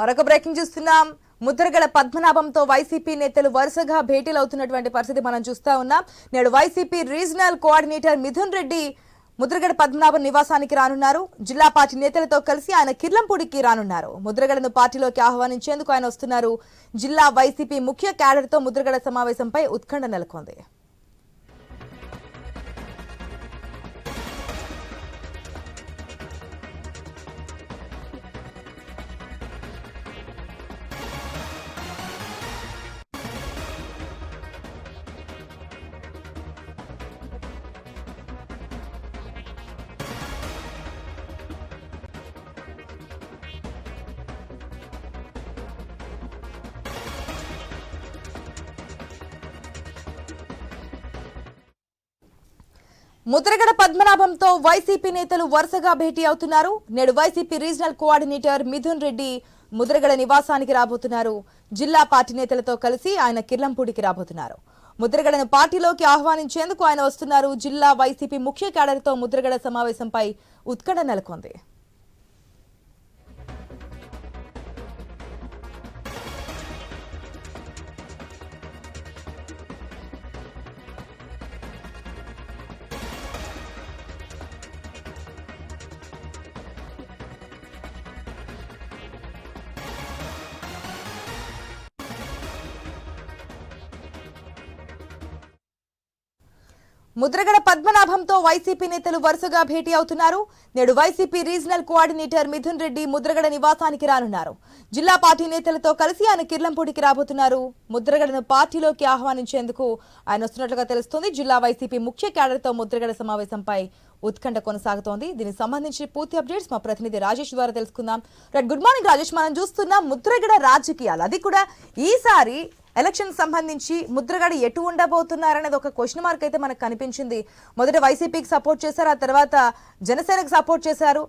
మరొక బ్రేకింగ్ చూస్తున్నాం. ముద్రగడ పద్మనాభంతో వైసీపీ నేతలు వరుసగా భేటీలు అవుతున్నటువంటి పరిస్థితి మనం చూస్తా ఉన్నాం. నేడు YCP regional coordinator Mithun Reddy Mudragada Padmanabham నివాసానికి రానున్నారు. జిల్లా పార్టీ నేతలతో కలిసి ఆయన కిర్లంపూడికి రానున్నారు. ముద్రగడను పార్టీలోకి ఆహ్వానించేందుకు ఆయన వస్తున్నారు. జిల్లా వైసీపీ ముఖ్య క్యాడర్తో ముద్రగడ సమావేశంపై ఉత్కంఠ నెలకొంది. ముద్రగడ పద్మనాభంతో వైసీపీ నేతలు వరుసగా భేటీ అవుతున్నారు. నేడు YCP regional coordinator Mithun Reddy Mudragada నివాసానికి రాబోతున్నారు. జిల్లా పార్టీ నేతలతో కలిసి ఆయన కిర్లంపూడికి రాబోతున్నారు. ముద్రగడను పార్టీలోకి ఆహ్వానించేందుకు ఆయన వస్తున్నారు. జిల్లా వైసీపీ ముఖ్య క్యాడర్తో ముద్రగడ సమావేశంపై ఉత్కంఠ నెలకొంది. ముద్రగడ పద్మనాభంతో వైసీపీ నేతలు వరుసగా భేటీ అవుతున్నారు. నేడు YCP regional coordinator Mithun Reddy Mudragada నివాసానికి రానున్నారు. జిల్లా పార్టీ నేతలతో కలిసి ఆయన కిర్లంపూడికి రాబోతున్నారు. ముద్రగడను పార్టీలోకి ఆహ్వానించేందుకు ఆయన వస్తున్నట్లుగా తెలుస్తోంది. జిల్లా వైసీపీ ముఖ్య క్యాడర్తో ముద్రగడ సమావేశంపై ఉత్కంఠ కొనసాగుతోంది. దీనికి సంబంధించి పూర్తి అప్డేట్స్ మా ప్రతినిధి రాజేష్ ద్వారా తెలుసుకుందాం. Right good morning Rajesh. మనం చూస్తున్నాం ముద్రగడ రాజకీయాలు. అది కూడా ఈసారి ఎలక్షన్ సంబంధించి ముద్రగడ ఎటు ఉండబోతున్నారనేది ఒక క్వశ్చన్ మార్క్ అయితే మనకు కనిపించింది. మొదట వైసీపీకి సపోర్ట్ చేశారు ఆ తర్వాత జనసేనకు సపోర్ట్ చేశారు.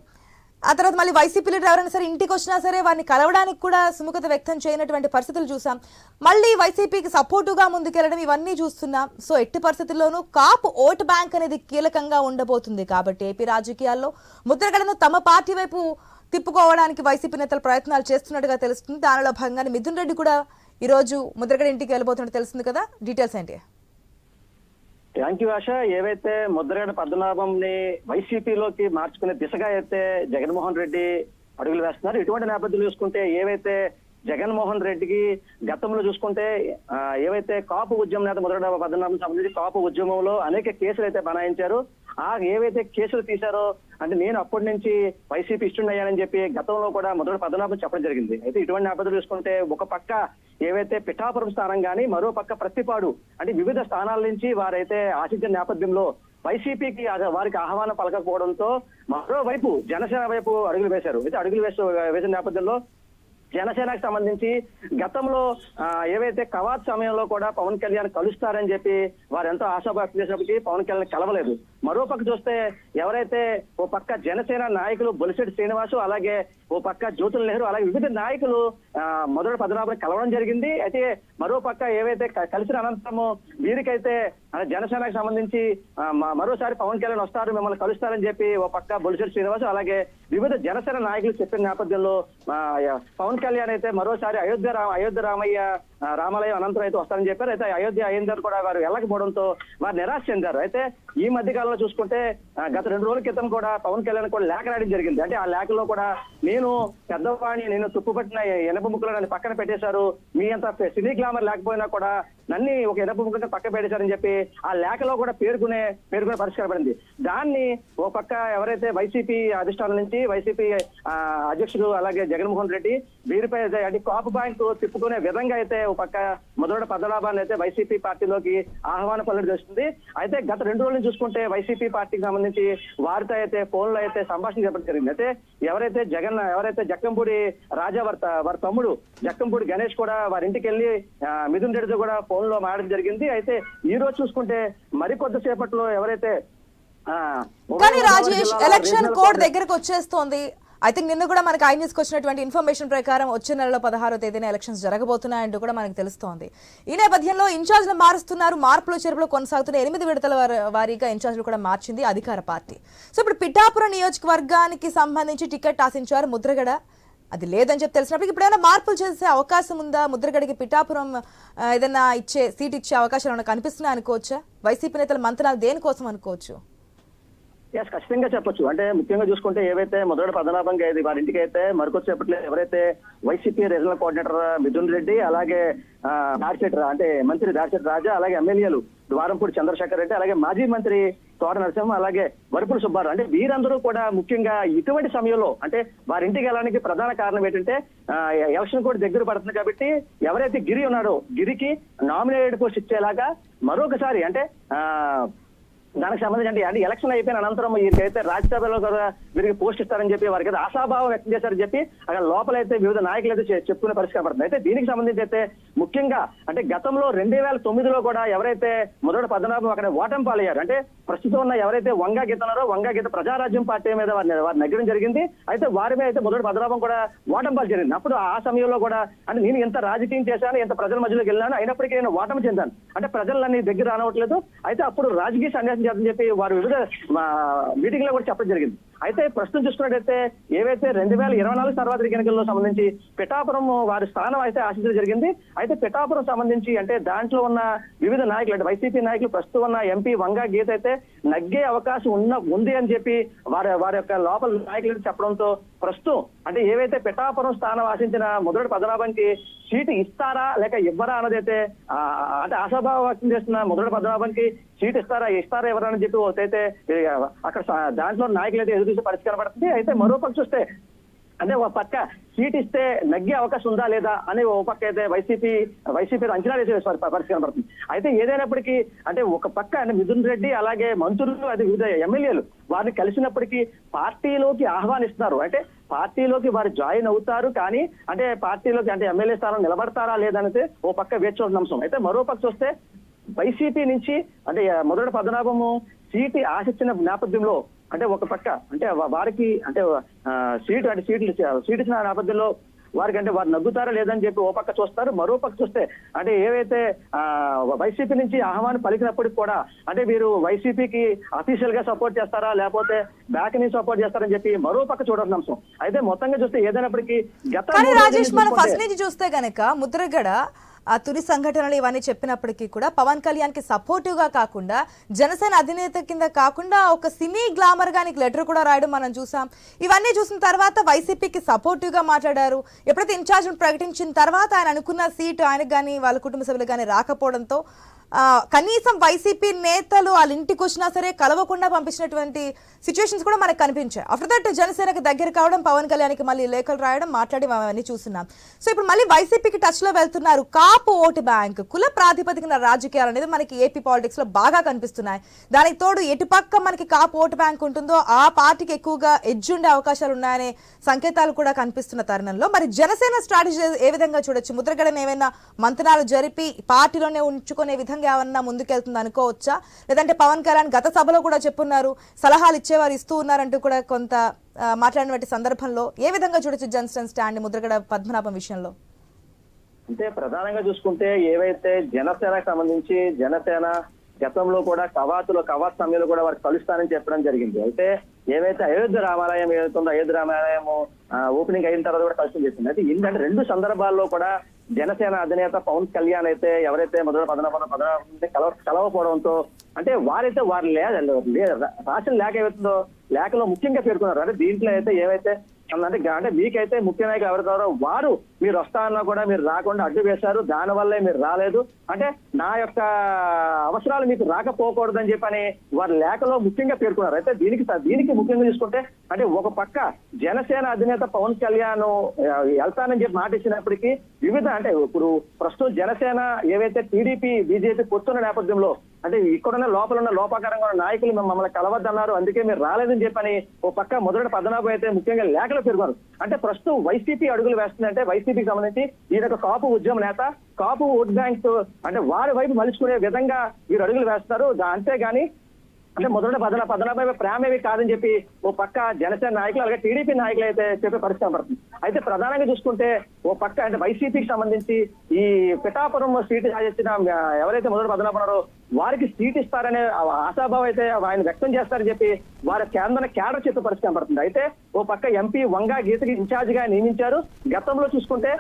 ఆ తర్వాత మళ్ళీ వైసీపీ లీడర్ ఎవరైనా సరే ఇంటికి వచ్చినా సరే వారిని కలవడానికి కూడా సుముఖత వ్యక్తం చేయనటువంటి పరిస్థితులు చూసాం. మళ్ళీ వైసీపీకి సపోర్టుగా ముందుకెళ్ళడం ఇవన్నీ చూస్తున్నాం. సో ఎట్టి పరిస్థితుల్లోనూ కాపు ఓటు బ్యాంక్ అనేది కీలకంగా ఉండబోతుంది కాబట్టి ఏపీ రాజకీయాల్లో ముద్రగడను తమ పార్టీ వైపు తిప్పుకోవడానికి వైసీపీ నేతలు ప్రయత్నాలు చేస్తున్నట్టుగా తెలుస్తుంది. దానిలో భాగంగానే మిథున్ రెడ్డి కూడా ఈ రోజు ముద్రగడ ఇంటికి వెళ్ళబోతున్నట్టు తెలుస్తుంది కదా. డీటెయిల్స్ ఏంటి? Thank you Asha. ఏవైతే ముద్రగడ పద్మనాభంని వైసీపీలోకి మార్చుకునే దిశగా అయితే జగన్మోహన్ రెడ్డి అడుగులు వేస్తున్నారు ఇటువంటి నేపథ్యం చూసుకుంటే ఏవైతే జగన్మోహన్ రెడ్డికి గతంలో చూసుకుంటే ఏవైతే కాపు ఉద్యమం నేత ముద్రగడ పద్మనాభం సంబంధించి కాపు ఉద్యమంలో అనేక కేసులు అయితే బనాయించారు. ఆ ఏవైతే కేసులు తీశారో అంటే నేను అప్పటి నుంచి వైసీపీ ఇష్టం చెప్పి గతంలో కూడా మొదటి పద్మనాభం చెప్పడం జరిగింది. అయితే ఇటువంటి నేపథ్యం చూసుకుంటే ఒక పక్క ఏవైతే పిఠాపురం స్థానం కానీ మరో పక్క ప్రతిపాడు అంటే వివిధ స్థానాల నుంచి వారైతే ఆశించిన నేపథ్యంలో వైసీపీకి వారికి ఆహ్వానం పలకపోవడంతో మరోవైపు జనసేన వైపు అడుగులు వేశారు. అయితే అడుగులు వేసే వేసిన నేపథ్యంలో జనసేనకు సంబంధించి గతంలో ఏవైతే కవాత్ సమయంలో కూడా పవన్ కళ్యాణ్ కలుస్తారని చెప్పి వారు ఎంతో ఆశాభాక్తి చేసినప్పటికీ పవన్ కళ్యాణ్ కలవలేదు. మరో పక్క చూస్తే ఎవరైతే ఓ పక్క జనసేన నాయకులు బొలిశెట్టి శ్రీనివాసు అలాగే ఓ పక్క జ్యోతుల నెహ్రూ అలాగే వివిధ నాయకులు మొదటి పద్మనాభం కలవడం జరిగింది. అయితే మరో పక్క ఏవైతే కలిసిన అనంతరము వీరికైతే జనసేనకు సంబంధించి మరోసారి పవన్ కళ్యాణ్ వస్తారు మిమ్మల్ని కలుస్తారని చెప్పి ఓ పక్క బొలిశెట్టి శ్రీనివాసు అలాగే వివిధ జనసేన నాయకులు చెప్పిన నేపథ్యంలో పవన్ కళ్యాణ్ అయితే మరోసారి అయోధ్య రామ అయోధ్య రామయ్య రామాలయం అనంతరం అయితే వస్తారని చెప్పారు. అయితే అయోధ్య అయ్యందర్ కూడా వారు వెళ్ళకపోవడంతో వారు నిరాశ చెందారు. అయితే ఈ మధ్య విషయంలో చూసుకుంటే గత రెండు రోజుల క్రితం కూడా పవన్ కళ్యాణ్ కూడా లేఖ రాయడం జరిగింది. అంటే ఆ లేఖలో కూడా నేను పెద్దవాణి నేను తుప్పుపట్టిన ఎనప ముక్కలు నన్ను పక్కన పెట్టేశారు. మీ అంత సినీ గ్లామర్ లేకపోయినా కూడా నన్ను ఒక ఎనప ముక్కలు పక్క పెట్టేశారని చెప్పి ఆ లేఖలో కూడా పేర్కొనే పేర్కొనే పరిష్కారం పడింది. దాన్ని ఓ పక్క ఎవరైతే వైసీపీ అధిష్టానం నుంచి వైసీపీ అధ్యక్షుడు అలాగే జగన్మోహన్ రెడ్డి వీరిపై అంటే కాపు బ్యాంక్ తిప్పుకునే విధంగా అయితే ఓ పక్క మొదటి పదలాభాన్ని అయితే వైసీపీ పార్టీలోకి ఆహ్వాన పనులు చేస్తుంది అయితే గత రెండు రోజులు చూసుకుంటే వైసీపీ పార్టీకి సంబంధించి వారితో అయితే ఫోన్లో అయితే సంభాషణ చెప్పడం జరిగింది. అయితే ఎవరైతే జగన్ ఎవరైతే జక్కంపూడి రాజా వారి వారి తమ్ముడు జక్కంపూడి గణేష్ కూడా వారి ఇంటికి వెళ్ళి మిథున్ రెడ్డితో కూడా ఫోన్ లో మాట్లాడడం జరిగింది. అయితే ఈ రోజు చూసుకుంటే మరికొద్దిసేపట్లో ఎవరైతే కానీ రాజేష్ ఎలక్షన్ కోడ్ దగ్గరకు వచ్చేస్తోంది. ఐ థింక్ నిన్న కూడా మనకి ఐ న్యూస్కి వచ్చినటువంటి ఇన్ఫర్మేషన్ ప్రకారం వచ్చే నెలలో పదహారో తేదీన ఎలక్షన్స్ జరగబోతున్నాయంటూ కూడా మనకు తెలుస్తోంది. ఈ నేపథ్యంలో ఇన్ఛార్జ్లు మారుస్తున్నారు. మార్పులు చెరుపులు కొనసాగుతున్న ఎనిమిది విడతల వారి- వారీగా ఇన్ఛార్జ్లు కూడా మార్చింది అధికార పార్టీ. సో ఇప్పుడు పిఠాపురం నియోజకవర్గానికి సంబంధించి టికెట్ ఆశించారు ముద్రగడ. అది లేదని చెప్పి తెలిసినప్పటికీ ఇప్పుడు ఏమైనా మార్పులు చేసే అవకాశం ఉందా? ముద్రగడికి పిఠాపురం ఏదైనా ఇచ్చే సీట్ ఇచ్చే అవకాశాలు ఏమైనా కనిపిస్తున్నాయి అనుకోవచ్చా వైసీపీ నేతల మంత్రాలు దేనికోసం అనుకోవచ్చు? ఎస్ ఖచ్చితంగా చెప్పొచ్చు. అంటే ముఖ్యంగా చూసుకుంటే ఏవైతే మొదటి పదనాభంగా ఇది వారి ఇంటికి అయితే మరికొచ్చేపట్లో ఎవరైతే YCP regional coordinator Mithun Reddy అలాగే ఆ, దాడిశెట్టి అంటే మంత్రి దాడిశెట్టి రాజా అలాగే ఎమ్మెల్యేలు ద్వారంపూడి చంద్రశేఖర్ రెడ్డి అలాగే మాజీ మంత్రి తోట నరసింహ అలాగే వరపుడు సుబ్బారావు. అంటే వీరందరూ కూడా ముఖ్యంగా ఇటువంటి సమయంలో అంటే వారి ఇంటికి వెళ్ళడానికి ప్రధాన కారణం ఏంటంటే ఎలక్షన్ కూడా దగ్గర పడుతుంది కాబట్టి ఎవరైతే గిరి ఉన్నాడో గిరికి నామినేటెడ్ పోస్ట్ ఇచ్చేలాగా మరొకసారి అంటే ఆ దానికి సంబంధించి అంటే ఎలక్షన్ అయిపోయిన అనంతరం వీరికైతే రాజ్యసభలో కూడా వీరికి పోస్ట్ ఇస్తారని చెప్పి వారికి ఆశాభావం వ్యక్తం చేశారని చెప్పి అక్కడ లోపలైతే వివిధ నాయకులు అయితే చెప్పుకునే పరిస్థితి పడుతుంది. అయితే దీనికి సంబంధించి అయితే ముఖ్యంగా అంటే గతంలో రెండు వేల తొమ్మిదిలో కూడా ఎవరైతే మొదటి పద్మనాభం అక్కడ ఓటమి పాలయ్యారు అంటే ప్రస్తుతం ఉన్న ఎవరైతే వంగా గీత ఉన్నారో వంగా గీత ప్రజారాజ్యం పార్టీ మీద వారిని వారిని నగ్గడం జరిగింది. అయితే వారి మీద అయితే మొదటి పద్మనాభం కూడా ఓటమి పాలు జరిగింది. అప్పుడు ఆ సమయంలో కూడా అంటే నేను ఎంత రాజకీయం చేశాను ఎంత ప్రజల మధ్యలోకి వెళ్ళాను అయినప్పటికీ నేను ఓటమి చెందాను. అంటే ప్రజలన్నీ దగ్గర రానవట్లేదు. అయితే అప్పుడు రాజకీయ సన్యాసం చేద్దని చెప్పి వారు వివిధ మీటింగ్లో కూడా చెప్పడం జరిగింది. అయితే ప్రస్తుతం చూసుకున్నట్టయితే ఏవైతే రెండు వేల ఇరవై నాలుగు సార్వత్రిక ఎన్నికల్లో సంబంధించి పిఠాపురం వారి స్థానం అయితే ఆశించడం జరిగింది. అయితే పిఠాపురం సంబంధించి అంటే దాంట్లో ఉన్న వివిధ నాయకులు అంటే వైసీపీ నాయకులు ప్రస్తుతం ఉన్న ఎంపీ వంగా గీత అయితే నగ్గే అవకాశం ఉన్న ఉంది అని చెప్పి వారి వారి యొక్క లోపల నాయకులు చెప్పడంతో ప్రస్తుతం అంటే ఏవైతే పిఠాపురం స్థానం ఆశించిన మొదటి పద్మనాభంకి సీటు ఇస్తారా లేక ఇవ్వరా అన్నదైతే అయితే అంటే ఆశాభావం వ్యక్తం చేస్తున్న మొదటి పద్మనాభంకి సీట్ ఇస్తారా ఇస్తారా ఎవరా అని చెప్పి అయితే అక్కడ దాంట్లో నాయకులు అయితే ఎదురు చూసే పరిస్థితి కనబడుతుంది అయితే మరోపక్క చూస్తే అంటే ఒక పక్క సీట్ ఇస్తే నగ్గే అవకాశం ఉందా లేదా అని ఒక పక్క అయితే వైసీపీ వైసీపీ అంచనా వేసే పరిస్థితి కనబడుతుంది అయితే ఏదైనప్పటికీ అంటే ఒక పక్క అంటే మిథున్ రెడ్డి అలాగే మంత్రులు అది వివిధ ఎమ్మెల్యేలు వారిని కలిసినప్పటికీ పార్టీలోకి ఆహ్వానిస్తున్నారు. అంటే పార్టీలోకి వారు జాయిన్ అవుతారు కానీ అంటే పార్టీలోకి అంటే ఎమ్మెల్యే స్థానం నిలబడతారా లేదనేది ఓ పక్క వేచి చూడడం అంశం. అయితే మరో పక్క చూస్తే వైసీపీ నుంచి అంటే మొదటి పద్మనాభము సీటు ఆశించిన నేపథ్యంలో అంటే ఒక పక్క అంటే వారికి అంటే సీటు అంటే సీట్లు సీటు ఇచ్చిన నేపథ్యంలో వారికి అంటే వారు నగ్గుతారా లేదని చెప్పి ఓ పక్క చూస్తారు మరో పక్క చూస్తే అంటే ఏవైతే ఆ వైసీపీ నుంచి ఆహ్వానం పలికినప్పటికి కూడా అంటే మీరు వైసీపీకి అఫీషియల్గా సపోర్ట్ చేస్తారా లేకపోతే బ్యాక్ నుంచి సపోర్ట్ చేస్తారని చెప్పి మరో పక్క చూడాల్సిన అంశం. అయితే మొత్తంగా చూస్తే ఏదైనప్పటికీ గత రాజేష్ నుంచి మనం చూసుకుంటే- ఫస్ట్ నుంచి చూస్తే గనక ముద్రగడ ఆ తుని సంఘటనలు ఇవన్నీ చెప్పినప్పటికీ కూడా పవన్ కళ్యాణ్కి సపోర్టివ్గా కాకుండా జనసేన అధినేత కింద కాకుండా ఒక సినీ గ్లామర్గా నీకు లెటర్ కూడా రాయడం మనం చూసాం. ఇవన్నీ చూసిన తర్వాత వైసీపీకి సపోర్టివ్గా మాట్లాడారు. ఎప్పుడైతే ఇన్ఛార్జ్ ప్రకటించిన తర్వాత ఆయన అనుకున్న సీటు ఆయనకు కానీ వాళ్ళ కుటుంబ సభ్యులకు కానీ రాకపోవడంతో కనీసం వైసీపీ నేతలు వాళ్ళ ఇంటికి వచ్చినా సరే కలవకుండా పంపించినటువంటి సిచ్యువేషన్స్ కూడా మనకు కనిపించాయి. ఆఫ్టర్ దట్ జనసేనకి దగ్గర కావడం పవన్ కళ్యాణ్కి మళ్ళీ లేఖలు రాయడం మాట్లాడి అవన్నీ చూస్తున్నాం. సో ఇప్పుడు మళ్ళీ వైసీపీకి టచ్లో వెళ్తున్నారు. కాపు ఓటు బ్యాంక్ కుల ప్రాతిపదికన రాజకీయాలు అనేది మనకి ఏపీ పాలిటిక్స్లో బాగా కనిపిస్తున్నాయి. దానికి తోడు ఎటుపక్క మనకి కాపు ఓటు బ్యాంక్ ఉంటుందో ఆ పార్టీకి ఎక్కువగా ఎడ్జ్ ఉండే అవకాశాలు ఉన్నాయనే సంకేతాలు కూడా కనిపిస్తున్న తరుణంలో. మరి జనసేన స్ట్రాటజీ ఏ విధంగా చూడొచ్చు? ముద్రగడని ఏమైనా మంతనాలు జరిపి పార్టీలోనే ఉంచుకునే విధంగా ఏమన్నా ముందుకెళ్తుంది అనుకోవచ్చా? లేదంటే పవన్ కళ్యాణ్ గత సభలో కూడా చెప్పున్నారు సలహాలు ఇచ్చేవారు ఇస్తూ ఉన్నారంటూ కూడా కొంత మాట్లాడినటువంటి సందర్భంలో ఏ విధంగా చూడొచ్చు జనసేన స్టాండ్ ముద్రగడ పద్మనాభం విషయంలో? అంటే ప్రధానంగా చూసుకుంటే ఏవైతే జనసేనకు సంబంధించి జనసేన గతంలో కూడా కవాతులో కవాత్ సమయంలో కూడా వారు కలుస్తానని చెప్పడం జరిగింది. అయితే ఏవైతే అయోధ్య రామాలయం ఏదైతుందో అయోధ్య రామాలయం ఓపెనింగ్ అయిన తర్వాత కూడా కలిసి చేసింది అయితే ఏంటంటే రెండు సందర్భాల్లో కూడా జనసేన అధినేత పవన్ కళ్యాణ్ అయితే ఎవరైతే మొదటి పదనపద పదన కలవ కలవపోవడంతో అంటే వారైతే వారు లే లేదు రాసిన లేఖ ఏవైతుందో లేఖలో ముఖ్యంగా పేర్కొన్నారు. అంటే దీంట్లో అయితే ఏవైతే అంటే అంటే మీకైతే ముఖ్య నాయకులు ఎవరుతారో వారు మీరు వస్తా అన్నా కూడా మీరు రాకుండా అడ్డు వేశారు దాని వల్లే మీరు రాలేదు. అంటే నా యొక్క అవసరాలు మీకు రాకపోకూడదని చెప్పని వారి లేఖలో ముఖ్యంగా పేర్కొన్నారు. అయితే దీనికి దీనికి ముఖ్యంగా తీసుకుంటే అంటే ఒక పక్క జనసేన అధినేత పవన్ కళ్యాణ్ వెళ్తానని చెప్పి మాట ఇచ్చినప్పటికీ వివిధ అంటే ఇప్పుడు ప్రస్తుతం జనసేన ఏవైతే టీడీపీ బీజేపీ పొత్తున్న నేపథ్యంలో అంటే ఇక్కడున్న లోపల ఉన్న లోపాకరంగా ఉన్న నాయకులు మమ్మల్ని కలవద్దన్నారు. అందుకే మీరు రాలేదని చెప్పని ఓ పక్క మొదటి పద్మనాభం అయితే ముఖ్యంగా లేఖలు పెరుగుతారు అంటే ప్రస్తుతం వైసీపీ అడుగులు వేస్తుందంటే వైసీపీకి సంబంధించి ఈయన ఒక కాపు ఉద్యమ నేత కాపు ఓట్ బ్యాంక్ అంటే వారి వైపు మలుచుకునే విధంగా వీరు అడుగులు వేస్తారు అంతేగాని అంటే మొదట పదన పదనభై ప్రేమేవి కాదని చెప్పి ఓ పక్క జనసేన నాయకులు అలాగే టీడీపీ నాయకులు అయితే చెప్పే పరిస్థితి పడుతుంది అయితే ప్రధానంగా చూసుకుంటే ఓ పక్క అంటే వైసీపీకి సంబంధించి ఈ పిఠాపురం సీటు సాధించిన ఆ, ఎవరైతే మొదటి పదనప ఉన్నారో వారికి సీట్ ఇస్తారనే ఆశాభావం అయితే ఆయన వ్యక్తం చేస్తారని చెప్పి వారి కేంద్ర కేడర్ చేత పరిస్థితి పడుతుంది అయితే ఓ పక్క ఎంపీ వంగా గీతకి ఇన్ఛార్జ్గా నియమించారు. గతంలో చూసుకుంటే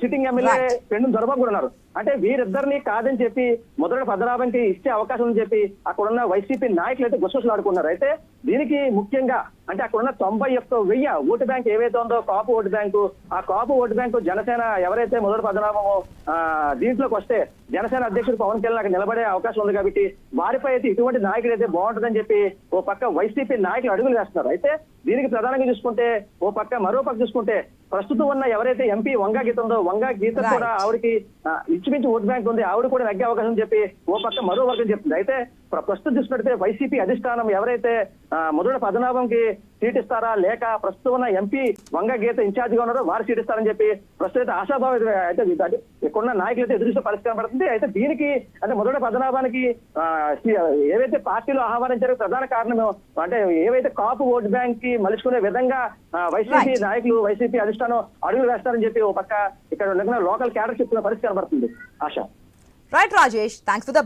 సిట్టింగ్ ఎమ్మెల్యే. పెండు దొరబాబు కూడా ఉన్నారు. అంటే వీరిద్దరిని కాదని చెప్పి మొదటి పద్మనాభంకి ఇచ్చే అవకాశం అని చెప్పి అక్కడ ఉన్న వైసీపీ నాయకులు అయితే గుసగుసలాడుకున్నారు. అయితే దీనికి ముఖ్యంగా అంటే అక్కడ ఉన్న తొంభై ఒక్క వెయ్యి ఓటు బ్యాంక్ ఏవైతే ఉందో కాపు ఓటు బ్యాంకు ఆ కాపు ఓటు బ్యాంకు జనసేన ఎవరైతే మొదటి పద్మనాభమో ఆ, దీంట్లోకి వస్తే జనసేన అధ్యక్షుడు పవన్ కళ్యాణ్ అక్కడ నిలబడే అవకాశం ఉంది కాబట్టి వారిపై అయితే ఇటువంటి నాయకులు అయితే బాగుంటుందని చెప్పి ఓ పక్క వైసీపీ నాయకులు అడుగులు వేస్తున్నారు అయితే దీనికి ప్రధానంగా చూసుకుంటే ఓ పక్క మరో పక్క చూసుకుంటే ప్రస్తుతం ఉన్న ఎవరైతే ఎంపీ వంగా గీత ఉందో వంగా గీత. కూడా ఆవిడకి ఆ, ఇంచుమించు ఓట్ బ్యాంక్ ఉంది ఆవిడ కూడా నగ్గే అవకాశం చెప్పి ఓ పక్క మరో వర్గం చెప్తుంది అయితే ప్రస్తుతం చూసినట్టయితే వైసీపీ అధిష్టానం ఎవరైతే మొదటి పద్మనాభంకి సీట్ ఇస్తారా లేక ప్రస్తుతం ఉన్న ఎంపీ వంగ గీత ఇన్ఛార్జ్గా ఉన్నారో వారు సీట్ ఇస్తారని చెప్పి ప్రస్తుతం అయితే ఆశాభావం అయితే ఇక్కడున్న నాయకులు అయితే ఎదురుస్తూ పరిష్కారం పడుతుంది అయితే దీనికి అంటే మొదటి పద్మనాభానికి ఏవైతే పార్టీలో ఆహ్వానించారో ప్రధాన కారణం అంటే ఏవైతే కాపు ఓట్ బ్యాంక్కి మలుచుకునే విధంగా వైసీపీ. నాయకులు వైసీపీ అధిష్టానం అడుగులు వేస్తారని చెప్పి ఓ పక్క ఇక్కడ ఉన్న లోకల్ క్యాడర్ చెప్తున్న పరిస్థితి కనబడుతుంది. Asha. Right Rajesh thanks for the